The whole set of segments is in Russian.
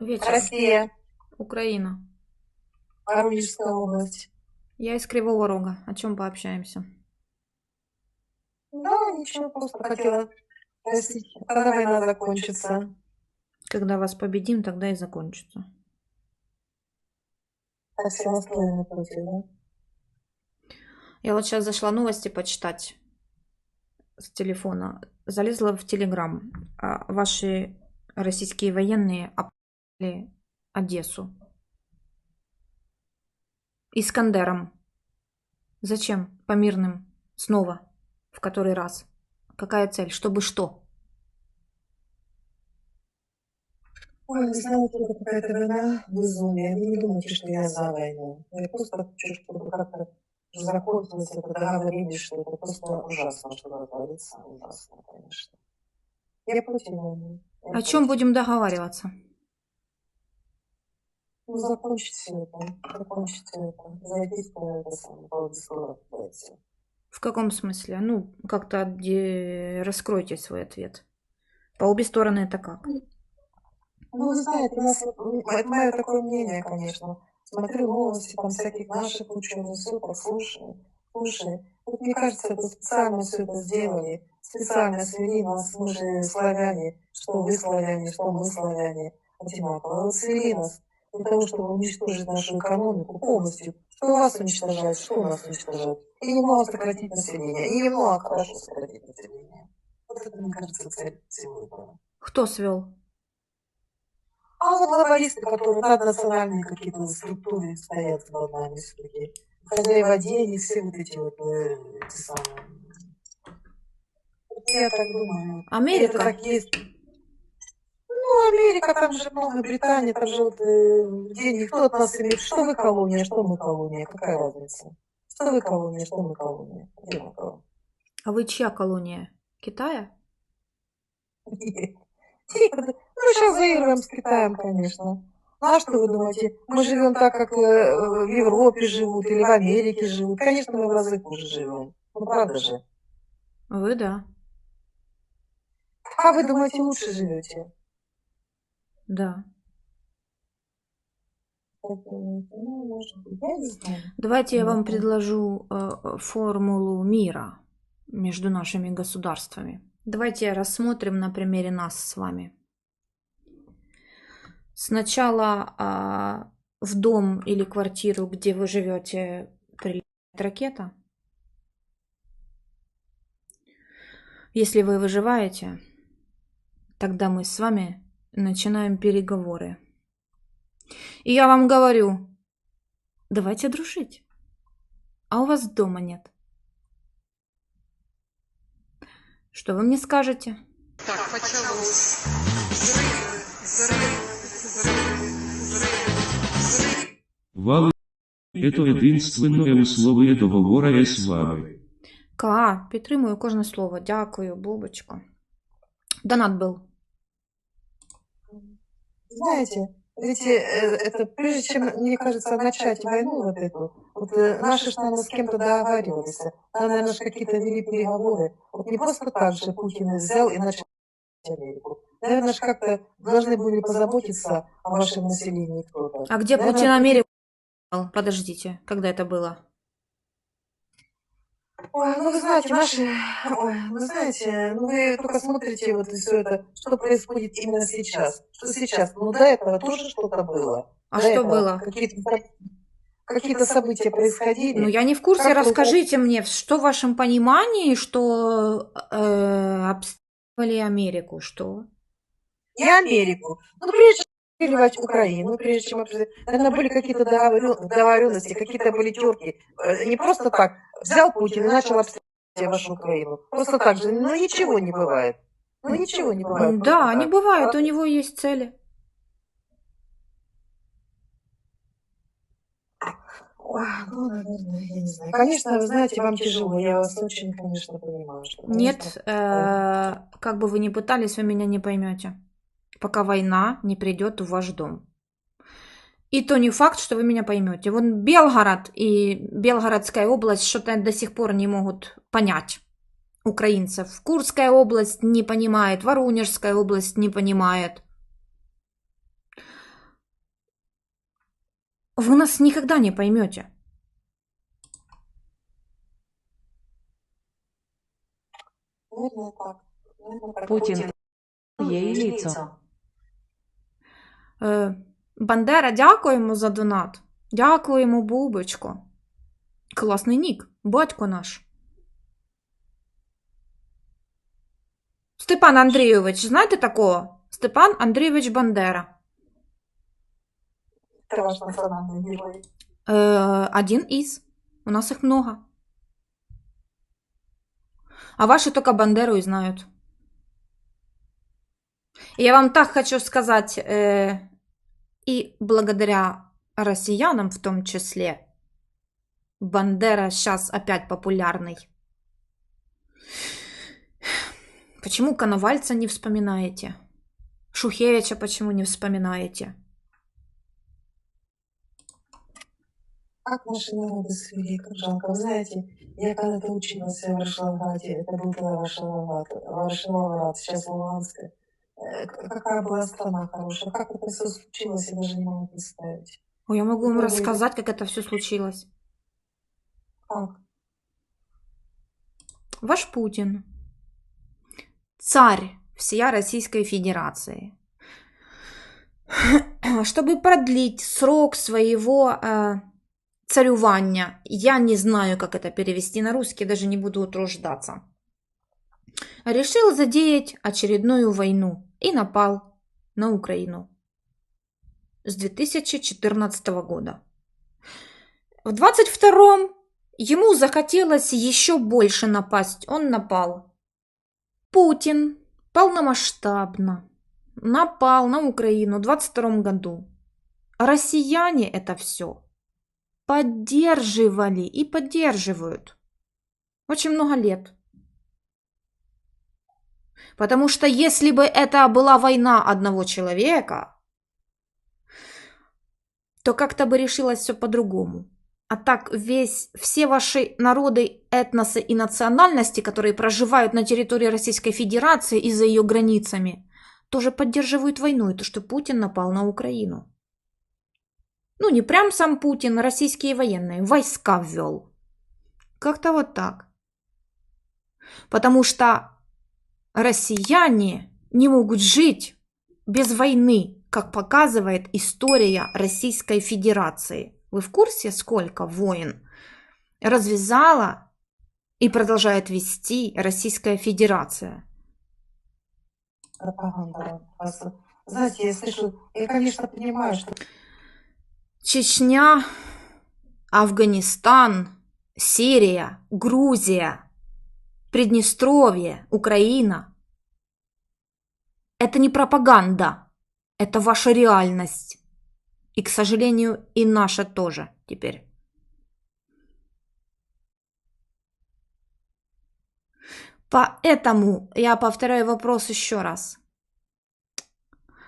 Вечер. Россия, Украина. Воронежская область. Я из Кривого Рога. О чем пообщаемся? Да, ничего, просто хотела спросить, когда война закончится. Когда вас победим, тогда и закончится. Так все настроены против, да? Я вот сейчас зашла новости почитать с телефона. Залезла в Телеграм. А Ваши российские военные Одессу. Искандером. Зачем? По мирным. Снова. В который раз. Какая цель? Чтобы что? Ой, вы знаете, это какая-то война, безумие. Вы не думайте, что я за войну. Я просто хочу, чтобы как-то закончилось это договорились, что это просто ужасно, что творится. Ужасно, конечно. Я против войны. Я О чем будем договариваться? Ну, закончить все это. Закончить все это. Зайдите по это самое, по дайте. В каком смысле? Ну, как-то де- раскройте свой ответ. По обе стороны это как? Ну, вы знаете, у нас, это мое такое мнение, конечно. Смотрю новости, там всяких наших ученых, все так слушаю, слушаю. Вот мне кажется, это специально все это сделали, специально свели нас, мы же славяне, что вы славяне, что мы славяне, одинаково. Вот свели нас для того, чтобы уничтожить нашу экономику полностью. Что вас уничтожает, что у нас уничтожает. И немного сократить население, и немного хорошо сократить население. Вот это, мне кажется, цель всего этого. Кто свел? А вот глобалисты, которые наднациональные какие-то структуры стоят над нами все-таки. Хозяева денег, все вот эти вот э, эти самые. Я так думаю. Америка? Это так есть. Ну, Америка, там же много, Британия, там же вот э, денег. Кто от нас имеет? Что вы колония, что мы колония? Какая разница? Что вы колония, что мы колония? Одинаково. А вы чья колония? Китая? Нет. Ну, сейчас заигрываем с Китаем, конечно. Ну, а что вы думаете? Мы живем так, как э, в Европе живут или в Америке живут. Конечно, мы в разы хуже живем. Ну, правда же. Вы да. А вы думаете, лучше живете? Да. Ну. Давайте я вам предложу э, формулу мира между нашими государствами. Давайте рассмотрим на примере нас с вами. Сначала а, в дом или квартиру, где вы живете, прилетает ракета. Если вы выживаете, тогда мы с вами начинаем переговоры. И я вам говорю, давайте дружить. А у вас дома нет. Что вы мне скажете? Так, почалось. Взрывы. Вали это единственне условие договора з вами. Ка, підтримую кожне слово. Дякую, Бубочка. Донат был. Знаете, ведь э, это прежде чем, мне кажется, начать войну вот эту, вот э, наши ж, наверное, с кем-то договаривались. Там, наверное, какие-то вели переговоры. Вот не просто так же Путин взял и начал Америку. Наверное, же как-то должны были позаботиться о вашем населении кто-то. А где Наверное, Путин Америку? Подождите, когда это было? Ой, ну вы знаете, наши, ой, вы знаете, ну вы только смотрите вот все это, что происходит именно сейчас. Что сейчас? Ну до этого тоже что-то было. А До что было? Какие-то, какие-то события происходили. Ну, я не в курсе. Как Расскажите мне, что в вашем понимании, что э, обстреливали Америку? Что? И Америку. Ну, прежде обстреливать Украину, прежде чем обстреливать, наверное, были какие-то договорен- договоренности, какие-то были терки. Э, Не просто так. Взял Путин и начал обстреливать вашу Украину. Просто так же. Ну, ничего не бывает. Ну, ничего не бывает. Да, так. они бывают, у него есть цели. Ой, ну, наверное, я не знаю. Конечно, вы знаете, вам тяжело. Я вас очень, конечно, понимаю. Что, Нет, э, как бы вы ни пытались, вы меня не поймете, пока война не придет в ваш дом. И то не факт, что вы меня поймете. Вон Белгород и Белгородская область что-то до сих пор не могут понять украинцев. Курская область не понимает, Воронежская область не понимает. Вы нас никогда не поймете. Наверное, так. Наверное, Бандера, дякуємо за донат. Дякуємо, Бубочко. Класний нік, батько наш. Степан Андрійович, знаєте такого? Степан Андрійович Бандера. Это ваш национальный герой. Э, один из. У нас их много. А ваши только Бандеру и знают. Я вам так хочу сказать, э, и благодаря россиянам в том числе, Бандера сейчас опять популярный. Почему Коновальца не вспоминаете? Шухевича почему не вспоминаете? Как наши народы свели, как жалко. Знаете, я когда-то училась в Варшаваде, это был тогда Варшават, Варшават, сейчас Луганская. Э, Какая была страна хорошая, как это все случилось, я даже не могу представить. Ой, я могу вам Ой. рассказать, как это все случилось. Как? Ваш Путин, царь всея Российской Федерации, чтобы продлить срок своего э, царювания, я не знаю, как это перевести на русский, даже не буду утруждаться, решил задеять очередную войну и напал на Украину с 2014 года. В 22 Ему захотелось еще больше напасть. Он напал. Путин полномасштабно напал на Украину в 22 году. Россияне это все поддерживали и поддерживают. Очень много лет. Потому что если бы это была война одного человека, то как-то бы решилось все по-другому. А так весь, все ваши народы, этносы и национальности, которые проживают на территории Российской Федерации и за ее границами, тоже поддерживают войну и то, что Путин напал на Украину. Ну, не прям сам Путин, российские военные, войска ввел. Как-то вот так. Потому что россияне не могут жить без войны, как показывает история Российской Федерации. Вы в курсе, сколько войн развязала и продолжает вести Российская Федерация? Пропаганда. Знаете, я слышу, я, конечно, понимаю, что Чечня, Афганистан, Сирия, Грузия, Приднестровье, Украина. Это не пропаганда, это ваша реальность. И, к сожалению, и наша тоже теперь. Поэтому я повторяю вопрос еще раз.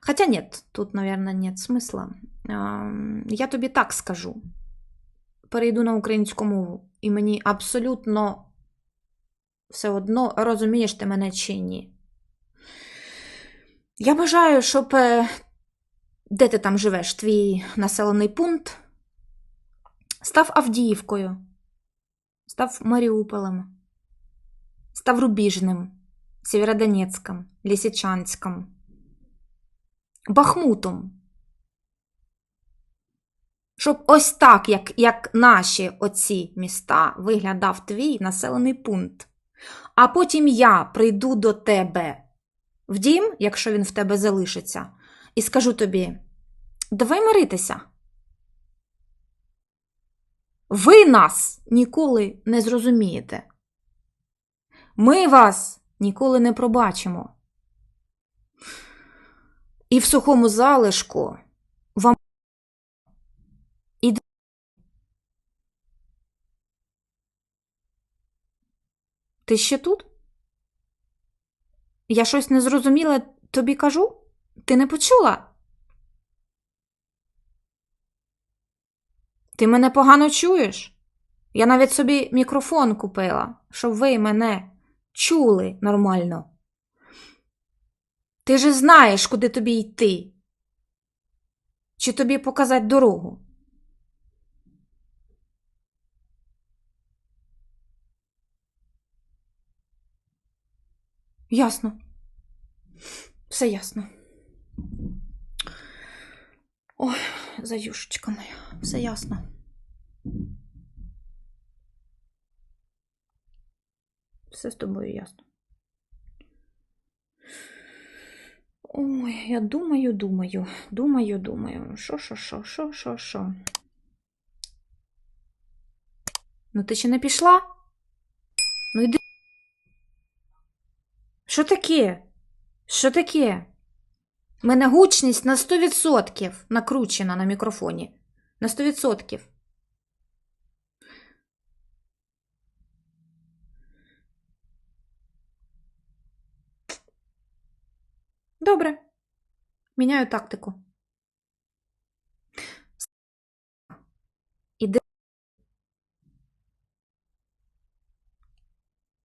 Хотя нет, тут, наверное, нет смысла. Ем, Я тобі так скажу. Перейду на українську мову, і мені абсолютно все одно розумієш ти мене чи ні. Я бажаю, щоб е, де ти там живеш, твій населений пункт став Авдіївкою, став Маріуполем, став Рубіжним, Сєвєродонецьком, Лисичанськом, Бахмутом. Щоб ось так, як, як наші оці міста, виглядав твій населений пункт. А потім я прийду до тебе в дім, якщо він в тебе залишиться, і скажу тобі: давай миритися. Ви нас ніколи не зрозумієте. Ми вас ніколи не пробачимо. І в сухому залишку вам і Ти ще тут? Я щось не зрозуміла тобі кажу? Ти не почула? Ти мене погано чуєш? Я навіть собі мікрофон купила, щоб ви мене чули нормально. Ти же знаєш, куди тобі йти. Чи тобі показати дорогу? Ясно. Все ясно. Ой, заюшечка моя, все ясно. Все з тобою ясно. Ой, я думаю, думаю, думаю, думаю. Що, що, що, що, що, що. Ну, ти ще не пішла? Ну йди. Що таке? Що таке? Мене гучність на 100% накручена на мікрофоні. На 100%. Добре. Міняю тактику.